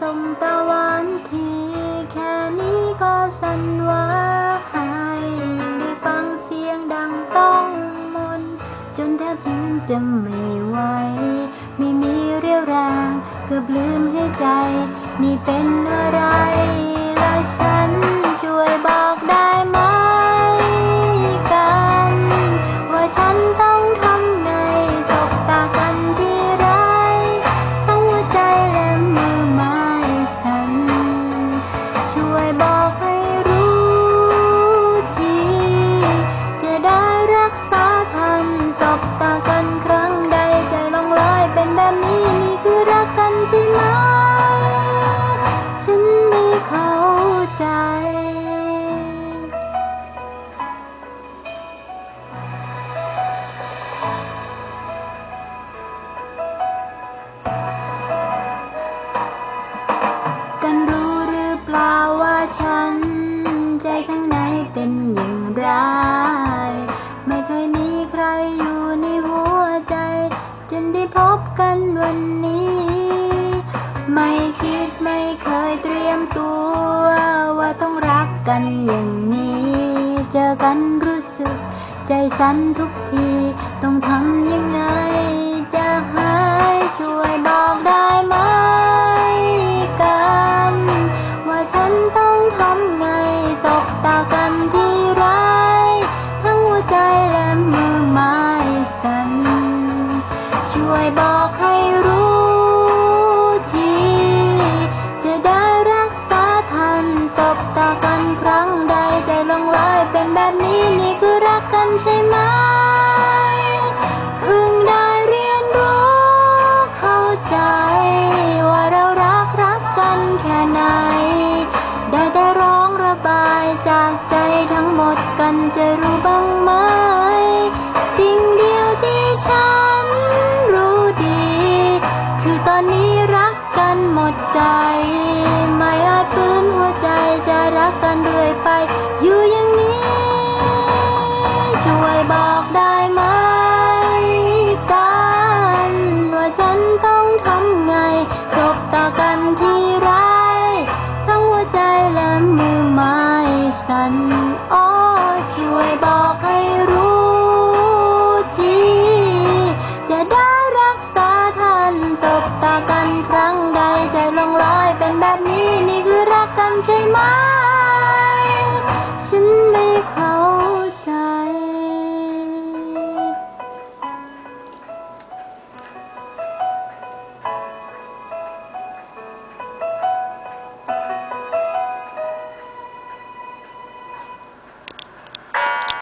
ทรงตะวันทีแค่นี้ก็สันวาให้ยิ่งได้ฟังเสียงดังต้องมน จนแทบทิ้งจะไม่ไหวไม่มีเรี่ยวแรงเกือบลืมให้ใจ นี่เป็นอะไรละฉัน ไม่คิดไม่เคยเตรียมตัว ว่าต้องรักกันอย่างนี้ เจอกันรู้สึก ใจสั่นทุกที ต้องทำยังไง จะหายช่วยบอกได้ไหมกัน ว่าฉันต้องทำไงสบตากันที่ไรทั้งหัวใจและมือไม้สั่นช่วยบอกให้รู้ กันจะรู้บ้างไหม สิ่งเดียวที่ฉันรู้ดี คือตอนนี้รักกันหมดใจ ไม่อาจฟื้นหัวใจจะรักกันเรื่อยไป อยู่อย่างนี้ ช่วยบอกได้ไหมกัน ว่าฉันต้องทำไงสบตากันที Oh.